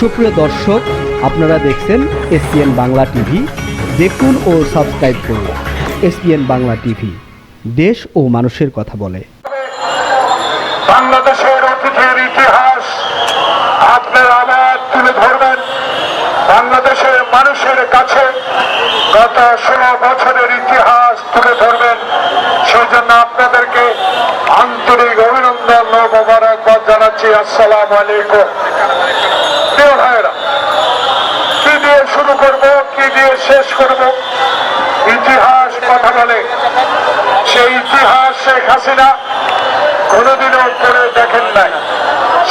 সুপ্রিয় দর্শক, আপনারা দেখছেন S P N Bangla TV. দেখুন ও সাবস্ক্রাইব করুন S P N Bangla TV. দেশ ও মানুষের কথা বলে। বাংলাদেশের অতীতের ইতিহাস আপনারা আবার তুলে ধরবেন। বাংলাদেশের মানুষের কাছে গত ষোলো বছরের ইতিহাস তুলে ধরবেন। সেই জন্য আপনাদেরকে আন্তরিক অভিনন্দন ও মোবারকবাদ জানাচ্ছি। আসসালাম আলাইকুম প্রিয় ভাইয়েরা কি দিয়ে শুরু করব কি দিয়ে শেষ করব। ইতিহাস কথা বলে। সেই ইতিহাস শেখ হাসিনা কোনোদিনও পড়ে দেখেন নাই।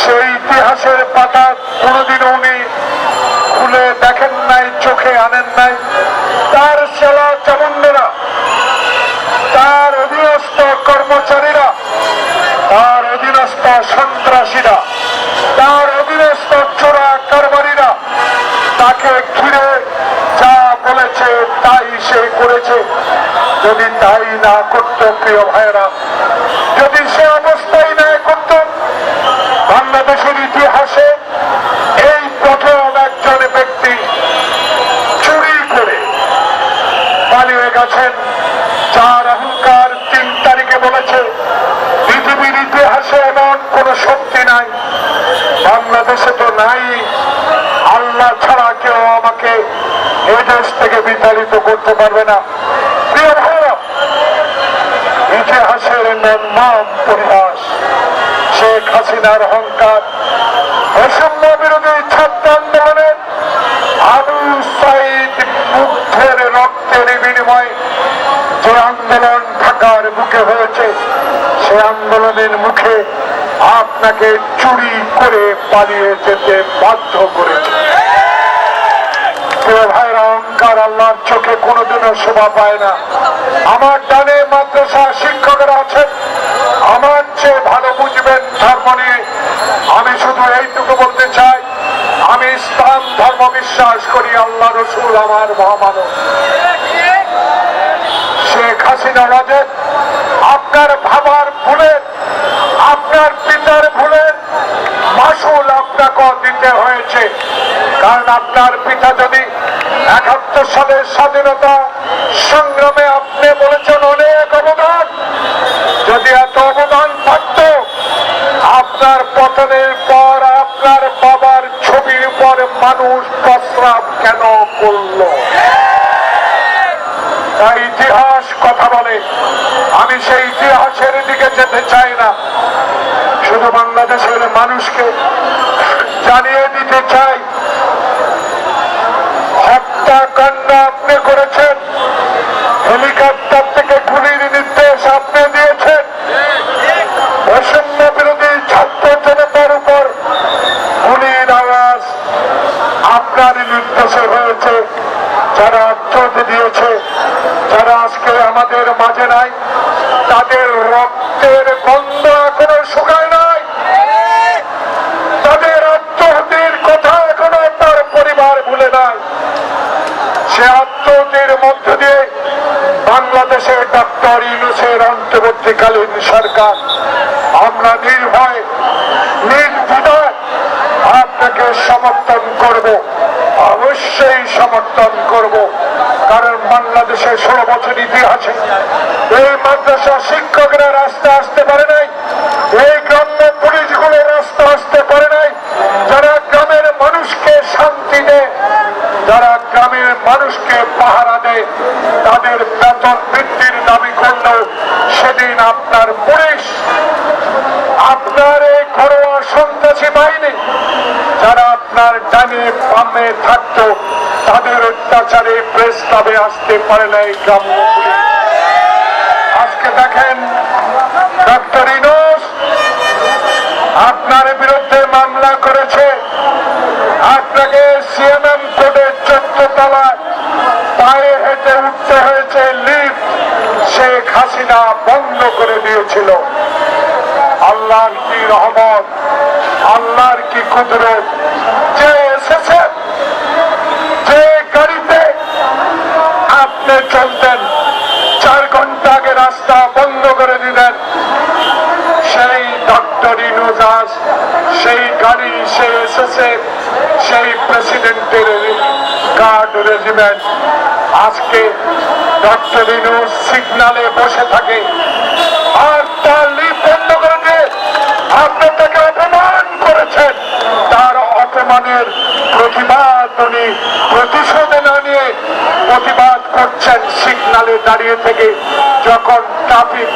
সেই ইতিহাসের পাতা কোনোদিনও উনি খুলে দেখেন নাই, চোখে আনেন নাই। তার সেলা চামুন্ডরা তার অধীনস্থ কর্মচারীরা, তার অধীনস্থ সন্ত্রাসীরা, তার অধীনস্থ চোরা কারবারিরা তাকে সে করেছে। যদি তাই না করত প্রিয় ভাইয়েরা দেশ থেকে বিতাড়িত করতে পারবে না। ইতিহাসের নাম পরিহাস। শেখ হাসিনার অহংকার। বৈষম্য বিরোধী ছাত্র আন্দোলনের আবু সাইদ বুদ্ধের রক্তের বিনিময়ে যে আন্দোলন ঢাকার বুকে হয়েছে, সে আন্দোলনের মুখে আপনাকে চুরি করে পালিয়ে যেতে বাধ্য করেছে। প্রিয় চোখে ভালো বুঝবেন ধর্ম নিয়ে। আমি শুধু এইটুকু বলতে চাই, আমি ইসলাম ধর্ম বিশ্বাস করি, আল্লাহ রসুল আমার মহামানব। শেখ হাসিনা রাজেন আপনার ভাবার ভুলের আপনার পিতার ভুলের মাসুল আপনাকে দিতে হয়েছে কারণ আপনার পিতা যদি একাত্তর সালের স্বাধীনতা সংগ্রামে আপনি বলেছেন অনেক অবদান, যদি এত অবদান থাকত, আপনার পতনের পর আপনার বাবার ছবির উপর মানুষ প্রস্রাব কেন করল? তাই ইতিহাস কথা বলে, আমি সেই ইতিহাসের দিকে যেতে চাই না। শুধু বাংলাদেশের মানুষকে জানিয়ে দিতে চাই হত্যাকাণ্ড আপনি করেছেন। হেলিকপ্টার থেকে গুলির নির্দেশ আপনি দিয়েছেন বৈষম্য বিরোধী ছাত্র জনতার উপর গুলির আওয়াজ আপনার নির্দেশে হয়েছে যারা আত্মহত্যা দিয়েছে যারা আজকে আমাদের মাঝে নাই তাদের রক্তের গন্ধ এখনও শুকায় নাই তাদের আত্মহত্যের কথা এখনও তার পরিবার ভুলে নাই সে আত্মহত্যের মধ্য দিয়ে বাংলাদেশের ডক্টর ইউনুসের অন্তর্বর্তীকালীন সরকার। আমরা নির্ভয়, নির্দ্বিধায় আপনাকে সমর্থন করব, অবশ্যই সমর্থন করব, কারণ বাংলাদেশের ষোলো বছর ইতিহাসে এই মাদ্রাসা শিক্ষকরা রাস্তা আসতে পারে নাই, এই গ্রাম্য পুলিশগুলো রাস্তা আসতে পারে নাই যারা গ্রামের মানুষকে শান্তি দেয় যারা গ্রামের মানুষকে পাহারা দেয়, তাদের বেতন বৃদ্ধির দাবি করলেও সেদিন আপনার পুলিশ আপনার এই ঘরোয়া সন্ত্রাসী বাহিনী, যারা আপনার ডানে বামে থাকতো, তাদের অত্যাচারে প্রেস ক্লাবে আসতে পারে না এই গ্রাম্য পুলিশ। আজকে দেখেন ডক্টর ইনোস আপনার বিরুদ্ধে মামলা করেছে আপনাকে সিএমএম কোর্টের চোদ্দ তলায় পায়ে হেঁটে উঠতে হয়েছে লিফট শেখ হাসিনা বন্ধ দিয়েছিল আল্লাহর কি রহমত, আল্লাহর কি কুদরত? যে এসেছে, যে গাড়িতে আপনি চলতেন, চার ঘণ্টা আগে রাস্তা বন্ধ করে দিলেন। সেই ডক্টর ইনুজাস, সেই গাড়ি সে এসেছে, সেই প্রেসিডেন্টের গার্ড রেজিমেন্ট। আজকে ডক্টর ইনুস সিগনালে বসে থাকে আর তার লিপ বন্ধ করে দিয়ে আপনি তাকে অপমান করেছেন তার অপমানের প্রতিবাদ উনি প্রতিশোধ না নিয়ে প্রতিবাদ করছেন সিগনালে দাঁড়িয়ে থেকে যখন ট্রাফিক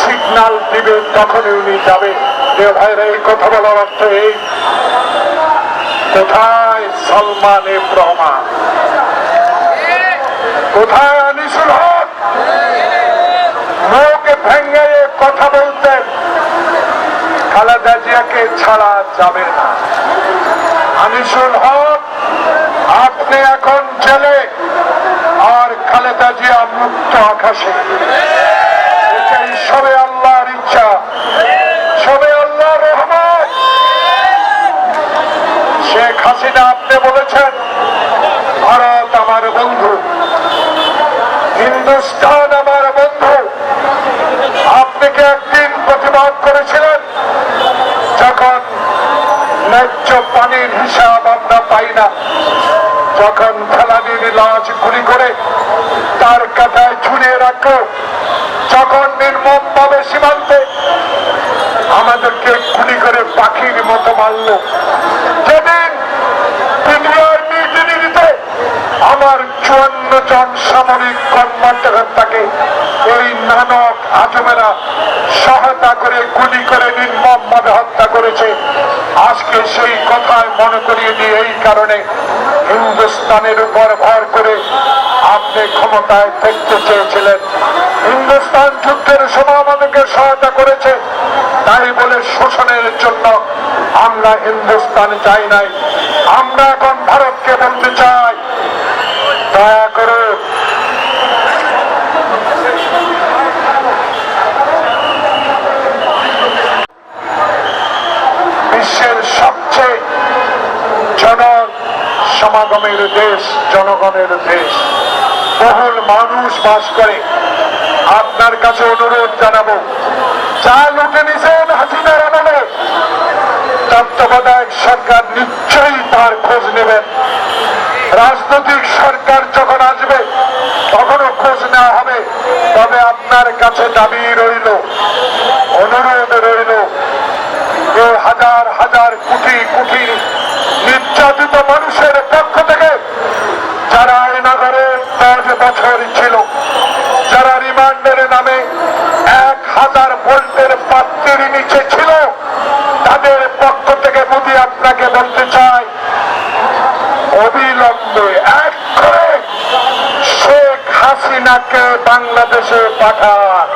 সিগনাল দিবে, তখনই উনি যাবে। যে ভাইরা, এই কথা বলার অর্থ এই। কোথায় সলমান এফ রহমান? কোথায় আনিসুল হক? মুখ ভেঙে কথা বলতেন। খালেদা জিয়াকে ছাড়া যাবে না। আনিসুল হক, আপনি এখন জেলে। খালেদা জিয়া আকাশে। সবে আল্লাহর ইচ্ছা। সবে আল্লাহ রহমান শেখ হাসিনা, আপনি বলেছেন, ভারত আমার বন্ধু। হিন্দুস্তান আমার বন্ধু। আপনি কি একদিন প্রতিবাদ করেছিলেন? যখন ন্যায্য পানির হিসাব আমরা পাই না, যখন ফেলানির লাশ গুলি করে তার কাটায় ঝুলিয়ে রাখল যখন নির্মম ভাবে সীমান্তে আমাদেরকে গুলি করে পাখির মতো মারলো। আমার চুয়ান্ন জন সামরিক কর্মকর্তাকে এই নানক আজমেরা সহায়তা করে গুলি করে নির্মম ভাবে হত্যা করেছে, আজকে সেই কথায় মনে করিয়ে দিয়ে এই কারণে হিন্দুস্তানের উপর ভর করে আপনি ক্ষমতায় থাকতে চেয়েছিলেন। হিন্দুস্তান যুদ্ধের সময় আমাদেরকে সহায়তা করেছে। তাই বলে শোষণের জন্য আমরা হিন্দুস্তান চাই নাই। আমরা এখন ভারতকে বলতে চাই। দয়া করে বিশ্বের সবচেয়ে জন সমাগমের দেশ, জনগণের দেশ। বহুল মানুষ বাস করে। আপনার কাছে অনুরোধ জানাব যা লুটে নিছেন হাসিনার আমলে। তত্ত্বাবধায়ক সরকার নিশ্চয়ই তার খোঁজ নেবেন। রাজনৈতিক সরকার যখন আসবে, তখনও খোঁজ নেওয়া হবে। তবে আপনার কাছে দাবি রইল, অনুরোধ রইল হাজার হাজার কোটি কোটি নির্যাতিত মানুষের পক্ষ থেকে যারা আয়নাগরে দশ ছিল। যারা রিমান্ডের নামে এক হাজার ভোল্টের পাত্রের নিচে ছিল, তাদের পক্ষ থেকে মোদী আপনাকে বলতে চাই, অবিলম্বে এক করে শেখ হাসিনাকে বাংলাদেশে পাঠান।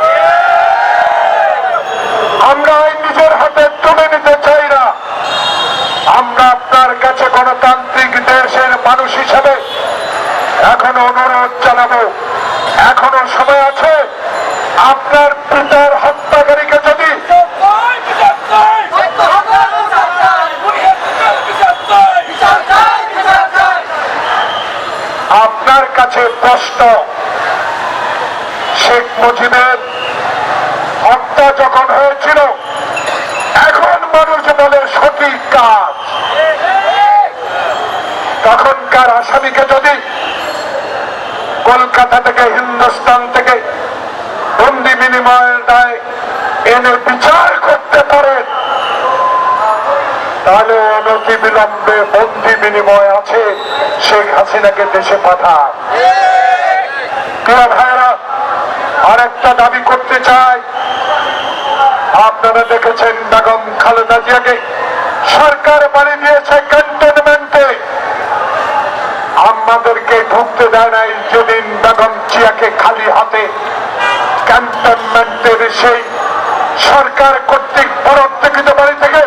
আমরা নিজের হাতে তুলে নিতে চাই না। আমরা আপনার কাছে গণতান্ত্রিক দেশের মানুষ হিসাবে এখনও অনুরোধ জানাব। এখনও সময় আছে। আপনার পিতার হত্যাকারীকে যদি আপনার কাছে প্রশ্ন শেখ মুজিবের হত্যা যখন হয়েছিল এখন মানুষ বলে সঠিক কাজ তখনকার আসামিকে যদি কলকাতা থেকে, হিন্দুস্তান থেকে বন্দি বিনিময়ের দায় এনে বিচার করতে পারেন। তাহলে অনতি বিলম্বে বন্দি বিনিময় আছে, শেখ হাসিনাকে দেশে পাঠান। প্রিয় ভাইরা আরেকটা দাবি করতে চাই। আপনারা দেখেছেন বেগম খালেদা জিয়াকে সরকার বাড়ি দিয়েছে ক্যান্টনমেন্টে আমাদেরকে ঢুকতে দেয় নাই বেগম জিয়াকে খালি হাতে ক্যান্টনমেন্টের সেই সরকার কর্তৃক প্রত্যেকিত বাড়ি থেকে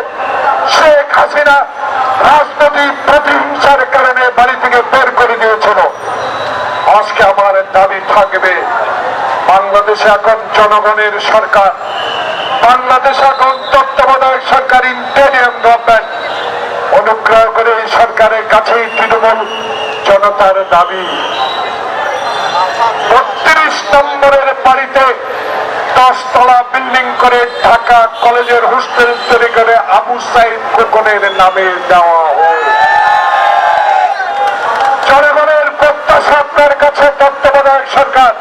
শেখ হাসিনা রাজনৈতিক প্রতিহিংসার কারণে বাড়ি থেকে বের করে দিয়েছিল। আজকে আমার দাবি থাকবে, বাংলাদেশে এখন জনগণের সরকার, বাংলাদেশ এখন তত্ত্বাবধায়ক সরকার, ইন্টেরিয়াম গভর্নমেন্ট। অনুগ্রহ করে এই সরকারের কাছেই তৃণমূল জনতার দাবি। বত্রিশ নম্বরের বাড়িতে দশতলা বিল্ডিং করে ঢাকা কলেজের হোস্টেল তৈরি করে আবু সাইদ খোকনের নামে দেওয়া হয়। জনগণের প্রত্যাশা আপনার কাছে তত্ত্বাবধায়ক সরকার।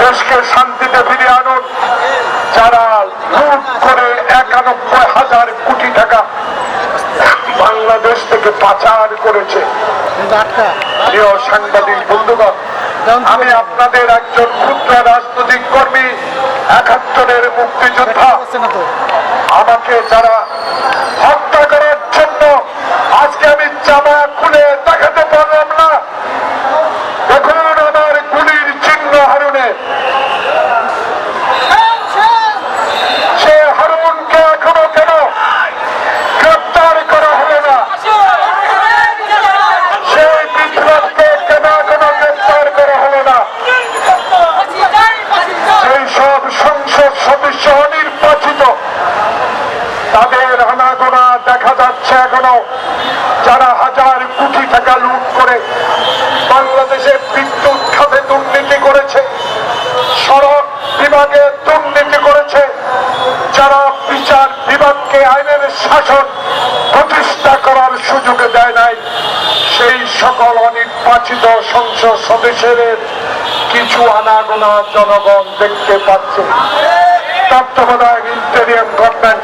দেশকে শান্তিতে ফিরে আনুন যারা লুট করে একানব্বই হাজার কোটি টাকা বাংলাদেশ থেকে পাচার করেছে। প্রিয় সাংবাদিক বন্ধুগণ আমি আপনাদের একজন ক্ষুদ্র রাজনৈতিক কর্মী, একাত্তরের মুক্তিযোদ্ধা। আমাকে যারা হত্যা করার জন্য আজকে আমি জামা খুলে দেখাতে পারলাম না দেখুন আমার গুলির চিহ্ন হারুনে সে হারুনকে এখনও কেন গ্রেপ্তার করা হলো না সেই বিপ্লবকে কেন এখনও গ্রেপ্তার করা হলো না সেই সব সংসদ সদস্য অনির্বাচিত তাদের আনাগোনা দেখা যাচ্ছে এখনও যারা হাজার কোটি টাকা লুট করে বাংলাদেশে বিদ্যুৎ খাতে দুর্নীতি করেছে সড়ক বিভাগে দুর্নীতি করেছে যারা বিচার বিভাগকে আইনের শাসন প্রতিষ্ঠা করার সুযোগ দেয় নাই সেই সকল অনির্বাচিত সংসদ সদস্যদের কিছু আনাগোনা জনগণ দেখতে পাচ্ছে। তত্ত্বাবধায়ক ইন্টেরিয়াম গভর্নমেন্ট,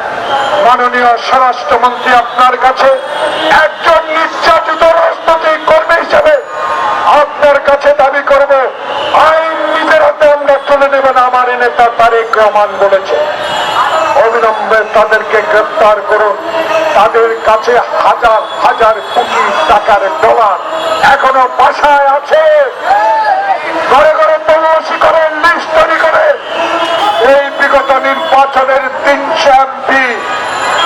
মাননীয় স্বরাষ্ট্রমন্ত্রী আপনার কাছে একজন নির্যাতিত রাজনৈতিক কর্মী হিসেবে আপনার কাছে দাবি করব, আইন নিজের হাতে আমরা তুলে নেবেন আমার নেতা তারেক রহমান বলেছে। অবিলম্বে তাদেরকে গ্রেপ্তার করুন। তাদের কাছে হাজার হাজার কোটি টাকার ডলার এখনও বাসায় আছে। ঘরে ঘরে তল্লাশি করেন লিস্ট তৈরি করে। এই বিগত নির্বাচনের তিনশো এমপি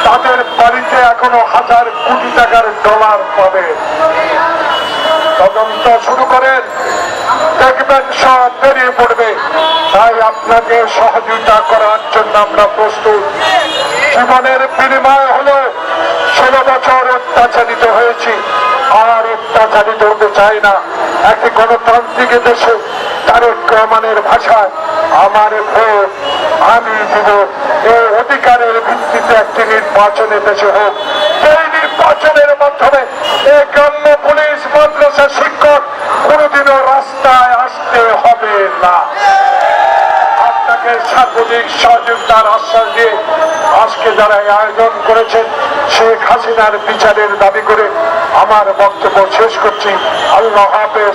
তাদের বাড়িতে এখনও হাজার কোটি টাকার ডলার পাবে। তদন্ত শুরু করেন। দেখবেন সব বেরিয়ে পড়বে। তাই আপনাকে সহযোগিতা করার জন্য আমরা প্রস্তুত। জীবনের বিনিময় হলো ষোলো অত্যাচারিত হয়েছি। আর অত্যাচারিত হতে চাই না। একটি গণতান্ত্রিক দেশে তারেক রহমানের ভাষায় আমার ভোট, আমি দিব। এই অধিকারের ভিত্তিতে একটি নির্বাচনে দেশে হোক। সেই নির্বাচনের মাধ্যমে এই গ্রাম্য পুলিশ, মাদ্রাসা শিক্ষক কোনোদিনও রাস্তায় আসতে হবে না। আপনাকে সার্বজনীন সহযোগিতার আশ্বাস দিয়ে আজকে যারা আয়োজন করেছেন, শেখ হাসিনার বিচারের দাবি করে আমার বক্তব্য শেষ করছি। আল্লাহ হাফেজ।